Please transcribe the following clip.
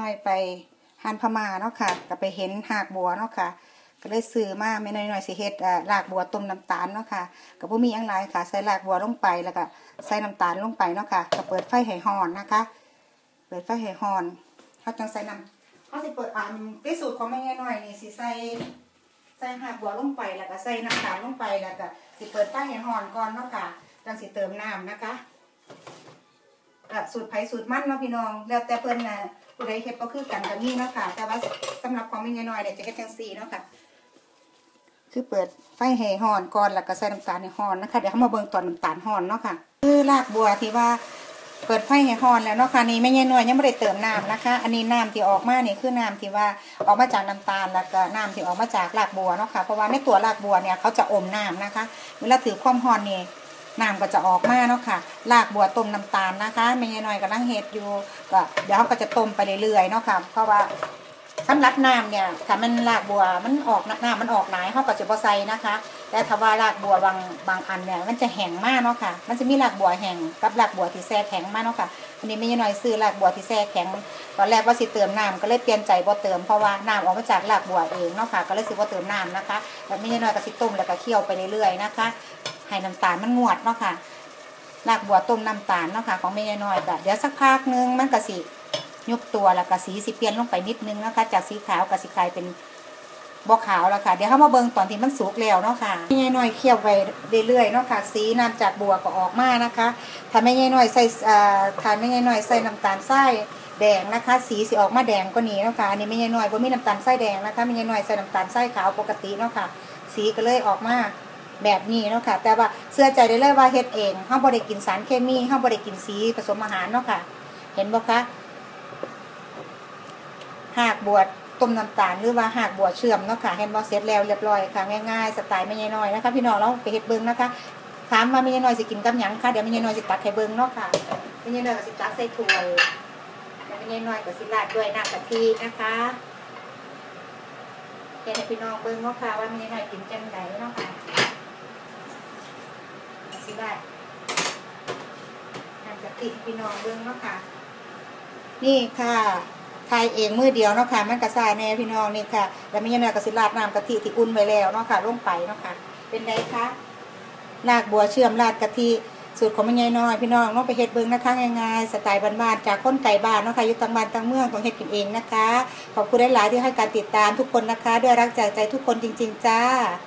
น้อยไปฮันพม่าเนาะค่ะก็ไปเห็นหากบัวเนาะค่ะ ก็เลยซื้อมาแม่น้อยๆสิเฮ็ดอ่ารากบัวต้มน้ำตาลเนาะค่ะก็บ่มีหยังหลายค่ะ ใส่รากบัวลงไปแล้วก็ใส่น้ำตาลลงไปเนาะค่ะก็เปิดไฟให้ร้อนนะคะ เปิดไฟให้ร้อนเฮาจังใส่น้ำเฮาสิเปิดอ่าที่สูตรของแม่น้อยนี่สิใส่ใส่หากบัวลงไปแล้วก็ใส่น้ำตาลลงไปแล้วก็สิเปิดไฟให้ร้อนก่อนเนาะค่ะจังสิเติมน้ำนะคะสูตรไผ่สูตรมันเนาะพี่น้อง แล้วแต่เพิ่นน่ะ ผู้ใดเฮ็ดบ่คือกันก็มีเนาะค่ะ แต่ว่าสำหรับของแม่น้อยเนี่ยจะเฮ็ดจังซี่เนาะค่ะ คือเปิดไฟให้ฮ้อนก่อนแล้วก็ใส่น้ำตาลในห้อนนะคะ เดี๋ยวเรามาเบิ่งตอนน้ำตาลฮ้อนเนาะค่ะ คือรากบัวที่ว่าเปิดไฟให้ฮ้อนแล้วเนาะค่ะนี่แม่ยายน้อยยังบ่ได้เติมน้ำนะคะ อันนี้น้ำที่ออกมาเนี่ยคือน้ำที่ว่าออกมาจากน้ำตาลแล้วก็น้ำที่ออกมาจากรากบัวเนาะค่ะเพราะว่าในตัวรากบัวเนี่ยเขาจะอมน้ำนะคะ เวลาถือความร้อนนี่ น้ำก็จะออกมาเนาะค่ะลากบัวต้มน้ำตาลนะคะไม่ใช่น้อยกำลังเฮ็ดอยู่ก็เดี๋ยวเขาก็จะต้มไปเรื่อยๆเนาะค่ะเพราะว่าสำหรับน้ำเนี่ยถ้ามันลากบัวมันออกน้ำมันออกหลายเขาก็จะบ่ใส่นะคะ แต่ถ้าว่าลากบัวบางบางอันเนี่ยมันจะแห้งมากเนาะค่ะ มันจะมีลากบัวแห้งกับลากบัวที่แช่แข็งมากเนาะค่ะอันนี้ไม่ใช่น้อยซื้อลากบัวที่แช่แข็งตอนแรกว่าสิเติมน้ำก็เลยเปลี่ยนใจบ่เติมเพราะว่าน้ำออกมาจากลากบัวเองเนาะค่ะก็เลยสิบ่เติมน้ำนะคะแล้วไม่ใช่น้อยก็สิต้มแล้วก็เคี่ยวไปเรื่อยๆนะคะ ให้น้ำตาลมันงวดเนาะค่ะรากบัวต้มน้ำตาลเนาะค่ะของแม่ยายน้อยก็เดี๋ยวสักพักนึงมันก็สิยุบตัวแล้วก็สีสิเปลี่ยนลงไปนิดนึงนะคะจากสีขาวก็สิกลายเป็นบอขาวแล้วค่ะ เดี๋ยวเขามาเบิ่งตอนที่มันสุกแล้วเนาะค่ะแม่ยายน้อยเคี่ยวไปเรื่อยๆเนาะค่ะ สีน้ำจากบัวก็ออกมานะคะถ้าแม่ยายน้อยใส่อ่าถ้าแม่ยายน้อยใส่น้ำตาลทรายแดงนะคะ สีสิออกมาแดงก็นี้เนาะค่ะอันนี้แม่ยายน้อยบ่มีน้ำตาลทรายแดงนะคะแม่ยายน้อยใส่น้ำตาลทรายขาวปกติเนาะค่ะ สีก็เลยออกมา แบบนี้เนาะค่ะ แต่ว่าเชื่อใจได้เลยว่าเฮ็ดเองเฮาบ่ได้กินสารเคมีเฮาบ่ได้กินสีผสมอาหารเนาะค่ะ เห็นบ่คะหากบวชต้มน้ำตาลหรือว่าหากบวชเชื่อมเนาะค่ะเห็นบ่เสร็จแล้วเรียบร้อยค่ะง่ายๆสไตล์แม่ยายน้อยนะคะ พี่น้องเราไปเฮ็ดเบิ่งนะคะถามว่าแม่ยายน้อยสิกินกับหยังคะเดี๋ยวแม่ยายน้อยสิตักให้เบิ่งเนาะค่ะแม่ยายน้อยก็สิตักใส่ถ้วยแล้วแม่น้อยก็สิราดด้วยน้ำกะทินะคะเฮ็ดให้พี่น้องเบิ่งเนาะค่ะว่าแม่ยายน้อยกินจังไดเนาะค่ะ สิได้ทำกะทิพี่น้องเบิ้องเนาะค่ะ นี่ค่ะทายเองมือเดียวเนาะค่ะมันกระซายแน่พี่น้องนี่ค่ะ แล้วม่ยังไงกระสิราดน้ำกะทิที่อุ่นไว้แล้วเนาะค่ะลงไปเนาะค่ะ เป็นไงคะลากบัวเชื่อมราดกะทิสูตรของแม่ยายน้อยพี่น้องต้องไปเฮ็ดเบิ้งนะคะง่ายๆสไตล์บ้านๆจากคนไก่บ้านเนาะค่ะอยู่ต่างบ้านต่างเมืองต้องเฮ็ดกินเองนะคะ ขอบคุณหลายๆที่ให้การติดตามทุกคนนะคะ ด้วยรักจากใจทุกคนจริง ๆ จ้า